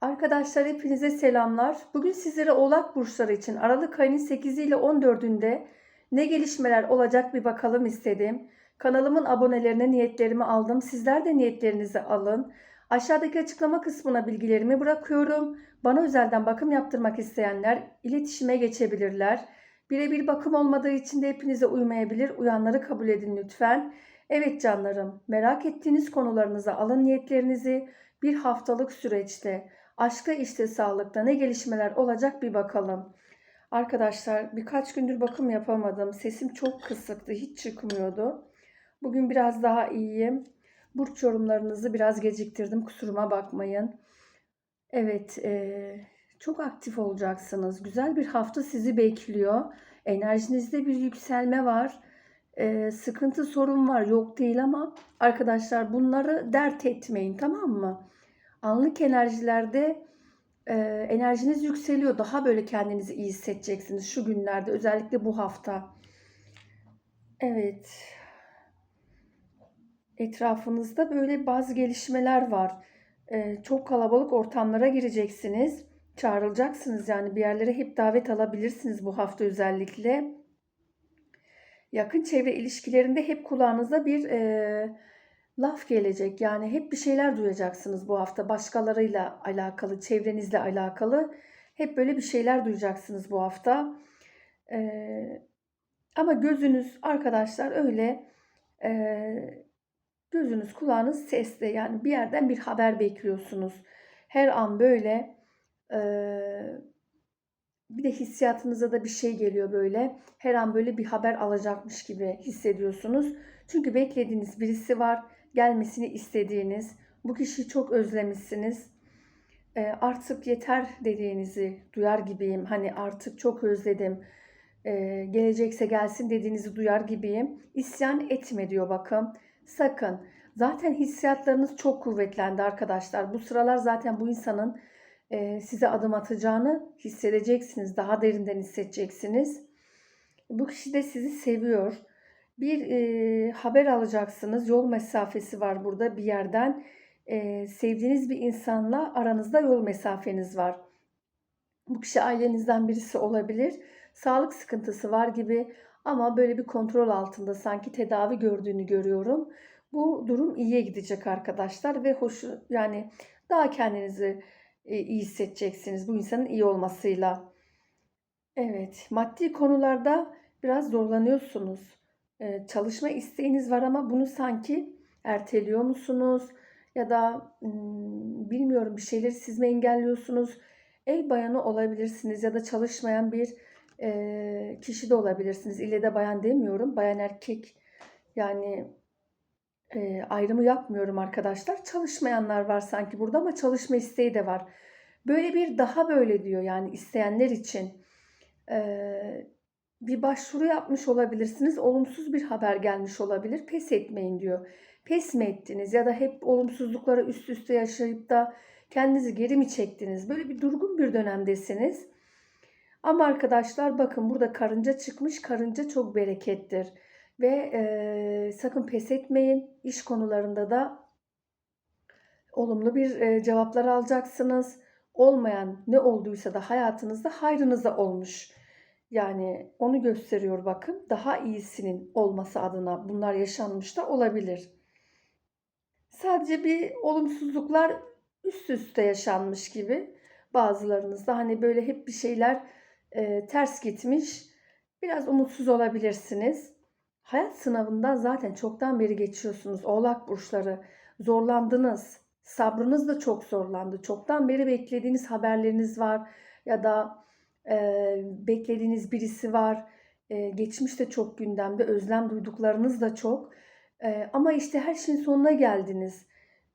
Arkadaşlar hepinize selamlar. Bugün sizlere Oğlak burçları için Aralık ayının 8 ile 14'ünde ne gelişmeler olacak bir bakalım istedim. Kanalımın abonelerine niyetlerimi aldım. Sizler de niyetlerinizi alın. Aşağıdaki açıklama kısmına bilgilerimi bırakıyorum. Bana özelden bakım yaptırmak isteyenler iletişime geçebilirler. Birebir bakım olmadığı için de hepinize uymayabilir. Uyanları kabul edin lütfen. Evet canlarım, merak ettiğiniz konularınızı alın niyetlerinizi. Bir haftalık süreçte aşkta işte sağlıkta ne gelişmeler olacak bir bakalım. Arkadaşlar birkaç gündür bakım yapamadım. Sesim çok kısıktı. Hiç çıkmıyordu. Bugün biraz daha iyiyim. Burç yorumlarınızı biraz geciktirdim. Kusuruma bakmayın. Evet, eee, çok aktif olacaksınız. Güzel bir hafta sizi bekliyor. Enerjinizde bir yükselme var. Eee, sıkıntı sorun var. Yok değil ama arkadaşlar bunları dert etmeyin tamam mı? Anlık enerjilerde e, enerjiniz yükseliyor. Daha böyle kendinizi iyi hissedeceksiniz şu günlerde. Özellikle bu hafta. Evet. Etrafınızda böyle bazı gelişmeler var. E, çok kalabalık ortamlara gireceksiniz. Çağrılacaksınız yani bir yerlere hep davet alabilirsiniz bu hafta özellikle. Yakın çevre ilişkilerinde hep kulağınıza bir e, laf gelecek. Yani hep bir şeyler duyacaksınız bu hafta. Başkalarıyla alakalı, çevrenizle alakalı. Hep böyle bir şeyler duyacaksınız bu hafta. Ee, ama gözünüz arkadaşlar öyle e, gözünüz kulağınız sesli. Yani bir yerden bir haber bekliyorsunuz. Her an böyle e, bir de hissiyatınıza da bir şey geliyor böyle. Her an böyle bir haber alacakmış gibi hissediyorsunuz. Çünkü beklediğiniz birisi var gelmesini istediğiniz, bu kişiyi çok özlemişsiniz. E, artık yeter dediğinizi duyar gibiyim. Hani artık çok özledim. E, gelecekse gelsin dediğinizi duyar gibiyim. İsyan etme diyor bakın. Sakın. Zaten hissiyatlarınız çok kuvvetlendi arkadaşlar. Bu sıralar zaten bu insanın e, size adım atacağını hissedeceksiniz. Daha derinden hissedeceksiniz. Bu kişi de sizi seviyor bir e, haber alacaksınız. Yol mesafesi var burada bir yerden. E, sevdiğiniz bir insanla aranızda yol mesafeniz var. Bu kişi ailenizden birisi olabilir. Sağlık sıkıntısı var gibi ama böyle bir kontrol altında sanki tedavi gördüğünü görüyorum. Bu durum iyiye gidecek arkadaşlar ve hoş yani daha kendinizi e, iyi hissedeceksiniz bu insanın iyi olmasıyla. Evet, maddi konularda biraz zorlanıyorsunuz çalışma isteğiniz var ama bunu sanki erteliyor musunuz? Ya da bilmiyorum bir şeyleri siz mi engelliyorsunuz? Ev bayanı olabilirsiniz ya da çalışmayan bir kişi de olabilirsiniz. İlle de bayan demiyorum. Bayan erkek yani ayrımı yapmıyorum arkadaşlar. Çalışmayanlar var sanki burada ama çalışma isteği de var. Böyle bir daha böyle diyor yani isteyenler için bir başvuru yapmış olabilirsiniz. Olumsuz bir haber gelmiş olabilir. Pes etmeyin diyor. Pes mi ettiniz ya da hep olumsuzluklara üst üste yaşayıp da kendinizi geri mi çektiniz? Böyle bir durgun bir dönemdesiniz. Ama arkadaşlar bakın burada karınca çıkmış. Karınca çok berekettir. Ve e, sakın pes etmeyin. İş konularında da olumlu bir e, cevaplar alacaksınız. Olmayan ne olduysa da hayatınızda hayrınıza olmuş yani onu gösteriyor bakın. Daha iyisinin olması adına bunlar yaşanmış da olabilir. Sadece bir olumsuzluklar üst üste yaşanmış gibi bazılarınızda hani böyle hep bir şeyler e, ters gitmiş. Biraz umutsuz olabilirsiniz. Hayat sınavından zaten çoktan beri geçiyorsunuz. Oğlak burçları zorlandınız. Sabrınız da çok zorlandı. Çoktan beri beklediğiniz haberleriniz var ya da beklediğiniz birisi var. E, geçmişte çok gündemde, özlem duyduklarınız da çok. Ama işte her şeyin sonuna geldiniz.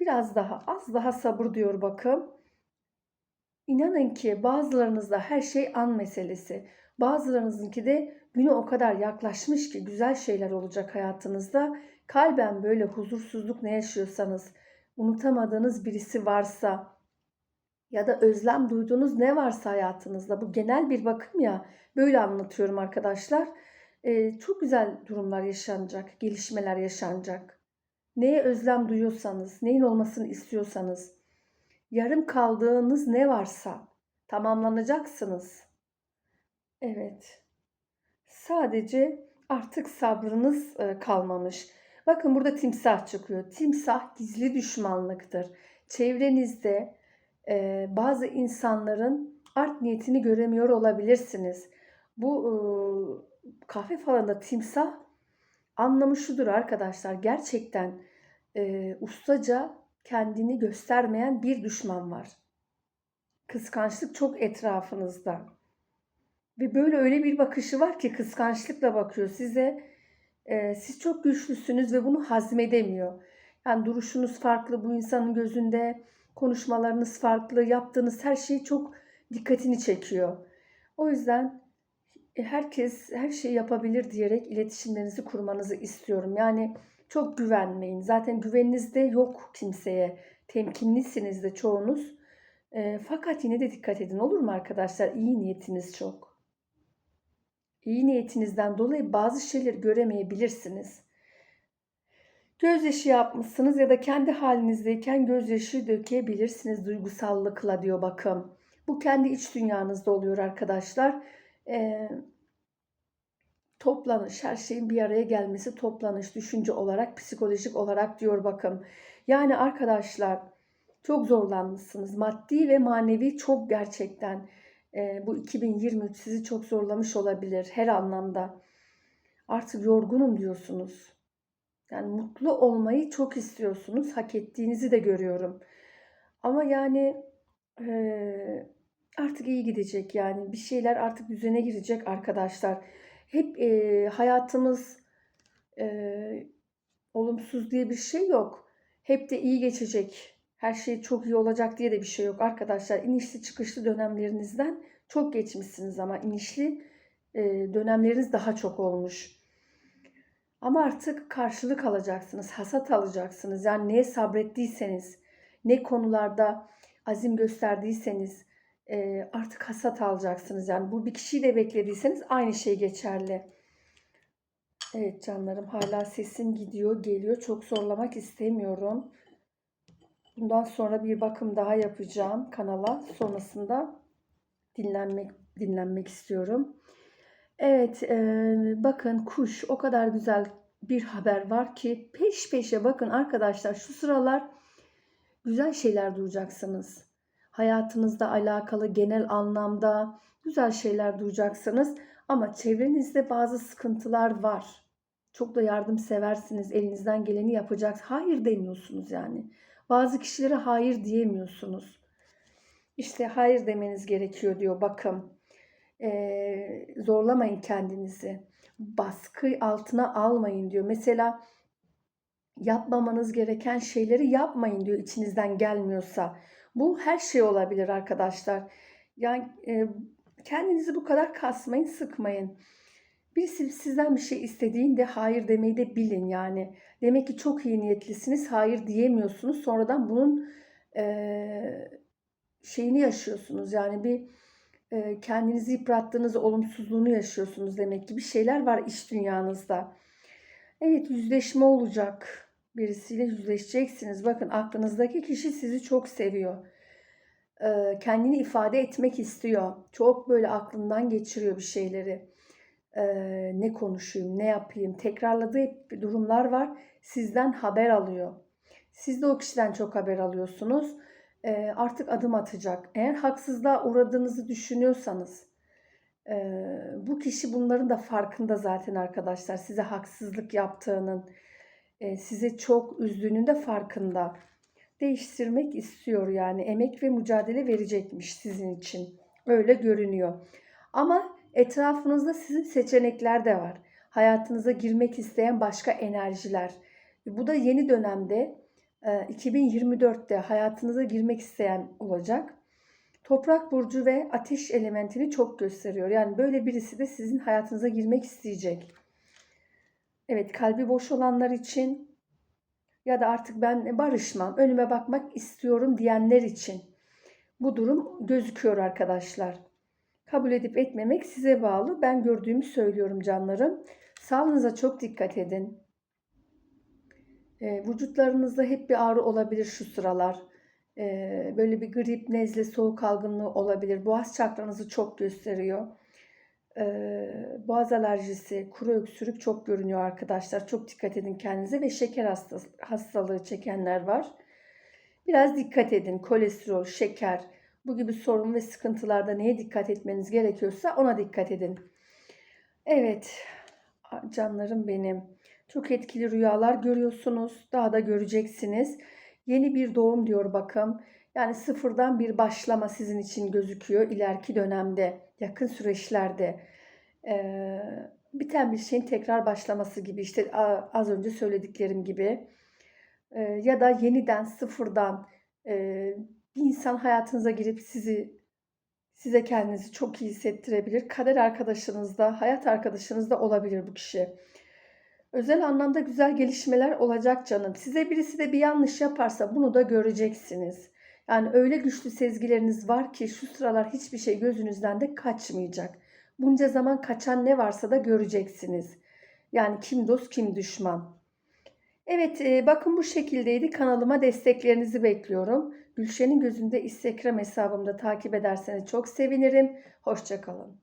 Biraz daha, az daha sabır diyor bakın. İnanın ki bazılarınızda her şey an meselesi. Bazılarınızınki de günü o kadar yaklaşmış ki güzel şeyler olacak hayatınızda. Kalben böyle huzursuzluk ne yaşıyorsanız, unutamadığınız birisi varsa, ya da özlem duyduğunuz ne varsa hayatınızda bu genel bir bakım ya böyle anlatıyorum arkadaşlar. Ee, çok güzel durumlar yaşanacak, gelişmeler yaşanacak. Neye özlem duyuyorsanız, neyin olmasını istiyorsanız yarım kaldığınız ne varsa tamamlanacaksınız. Evet. Sadece artık sabrınız kalmamış. Bakın burada timsah çıkıyor. Timsah gizli düşmanlıktır. Çevrenizde e, bazı insanların art niyetini göremiyor olabilirsiniz. Bu e, kahve falında timsah anlamı şudur arkadaşlar. Gerçekten e, ustaca kendini göstermeyen bir düşman var. Kıskançlık çok etrafınızda. Ve böyle öyle bir bakışı var ki kıskançlıkla bakıyor size. E, siz çok güçlüsünüz ve bunu hazmedemiyor. Yani duruşunuz farklı bu insanın gözünde, konuşmalarınız farklı, yaptığınız her şey çok dikkatini çekiyor. O yüzden e, herkes her şeyi yapabilir diyerek iletişimlerinizi kurmanızı istiyorum. Yani çok güvenmeyin. Zaten güveniniz de yok kimseye. Temkinlisiniz de çoğunuz. E, fakat yine de dikkat edin olur mu arkadaşlar? İyi niyetiniz çok. İyi niyetinizden dolayı bazı şeyleri göremeyebilirsiniz. Gözyaşı yapmışsınız ya da kendi halinizdeyken gözyaşı dökebilirsiniz duygusallıkla diyor bakım. Bu kendi iç dünyanızda oluyor arkadaşlar. Ee, toplanış, her şeyin bir araya gelmesi toplanış, düşünce olarak, psikolojik olarak diyor bakım. Yani arkadaşlar çok zorlanmışsınız. Maddi ve manevi çok gerçekten e, bu 2023 sizi çok zorlamış olabilir her anlamda. Artık yorgunum diyorsunuz. Yani mutlu olmayı çok istiyorsunuz. Hak ettiğinizi de görüyorum. Ama yani e, artık iyi gidecek yani. Bir şeyler artık düzene girecek arkadaşlar. Hep e, hayatımız e, olumsuz diye bir şey yok. Hep de iyi geçecek. Her şey çok iyi olacak diye de bir şey yok arkadaşlar. İnişli çıkışlı dönemlerinizden çok geçmişsiniz ama inişli e, dönemleriniz daha çok olmuş. Ama artık karşılık alacaksınız, hasat alacaksınız. Yani neye sabrettiyseniz, ne konularda azim gösterdiyseniz e, artık hasat alacaksınız. Yani bu bir kişiyi de beklediyseniz aynı şey geçerli. Evet canlarım hala sesim gidiyor, geliyor. Çok zorlamak istemiyorum. Bundan sonra bir bakım daha yapacağım kanala. Sonrasında dinlenmek dinlenmek istiyorum. Evet, e, bakın kuş o kadar güzel bir haber var ki peş peşe bakın arkadaşlar şu sıralar güzel şeyler duyacaksınız. Hayatınızda alakalı genel anlamda güzel şeyler duyacaksınız ama çevrenizde bazı sıkıntılar var. Çok da yardımseversiniz, elinizden geleni yapacaksınız. Hayır demiyorsunuz yani. Bazı kişilere hayır diyemiyorsunuz. İşte hayır demeniz gerekiyor diyor bakım. Ee, zorlamayın kendinizi. Baskı altına almayın diyor. Mesela yapmamanız gereken şeyleri yapmayın diyor içinizden gelmiyorsa. Bu her şey olabilir arkadaşlar. Yani e, kendinizi bu kadar kasmayın, sıkmayın. Birisi sizden bir şey istediğinde hayır demeyi de bilin yani. Demek ki çok iyi niyetlisiniz, hayır diyemiyorsunuz. Sonradan bunun e, şeyini yaşıyorsunuz. Yani bir e, kendinizi yıprattığınız olumsuzluğunu yaşıyorsunuz demek ki. Bir şeyler var iş dünyanızda. Evet yüzleşme olacak. Birisiyle yüzleşeceksiniz. Bakın aklınızdaki kişi sizi çok seviyor. E, kendini ifade etmek istiyor. Çok böyle aklından geçiriyor bir şeyleri. E, ne konuşayım, ne yapayım. Tekrarladığı durumlar var. Sizden haber alıyor. Siz de o kişiden çok haber alıyorsunuz e, artık adım atacak. Eğer haksızlığa uğradığınızı düşünüyorsanız e, bu kişi bunların da farkında zaten arkadaşlar. Size haksızlık yaptığının, e, size çok üzdüğünün de farkında. Değiştirmek istiyor yani emek ve mücadele verecekmiş sizin için. Öyle görünüyor. Ama etrafınızda sizin seçenekler de var. Hayatınıza girmek isteyen başka enerjiler. Bu da yeni dönemde 2024'te hayatınıza girmek isteyen olacak. Toprak burcu ve ateş elementini çok gösteriyor. Yani böyle birisi de sizin hayatınıza girmek isteyecek. Evet kalbi boş olanlar için ya da artık ben barışmam, önüme bakmak istiyorum diyenler için bu durum gözüküyor arkadaşlar. Kabul edip etmemek size bağlı. Ben gördüğümü söylüyorum canlarım. Sağlığınıza çok dikkat edin. E, vücutlarınızda hep bir ağrı olabilir şu sıralar. Ee, böyle bir grip, nezle, soğuk algınlığı olabilir. Boğaz çakranızı çok gösteriyor. Ee, boğaz alerjisi, kuru öksürük çok görünüyor arkadaşlar. Çok dikkat edin kendinize ve şeker hastalığı çekenler var. Biraz dikkat edin. Kolesterol, şeker, bu gibi sorun ve sıkıntılarda neye dikkat etmeniz gerekiyorsa ona dikkat edin. Evet, canlarım benim. Çok etkili rüyalar görüyorsunuz. Daha da göreceksiniz. Yeni bir doğum diyor bakım. Yani sıfırdan bir başlama sizin için gözüküyor ileriki dönemde, yakın süreçlerde. Ee, biten bir şeyin tekrar başlaması gibi işte az önce söylediklerim gibi. Ee, ya da yeniden sıfırdan e, bir insan hayatınıza girip sizi size kendinizi çok iyi hissettirebilir. Kader arkadaşınız da, hayat arkadaşınız da olabilir bu kişi. Özel anlamda güzel gelişmeler olacak canım. Size birisi de bir yanlış yaparsa bunu da göreceksiniz. Yani öyle güçlü sezgileriniz var ki şu sıralar hiçbir şey gözünüzden de kaçmayacak. Bunca zaman kaçan ne varsa da göreceksiniz. Yani kim dost kim düşman. Evet e, bakın bu şekildeydi. Kanalıma desteklerinizi bekliyorum. Gülşen'in gözünde Instagram hesabımda takip ederseniz çok sevinirim. Hoşçakalın.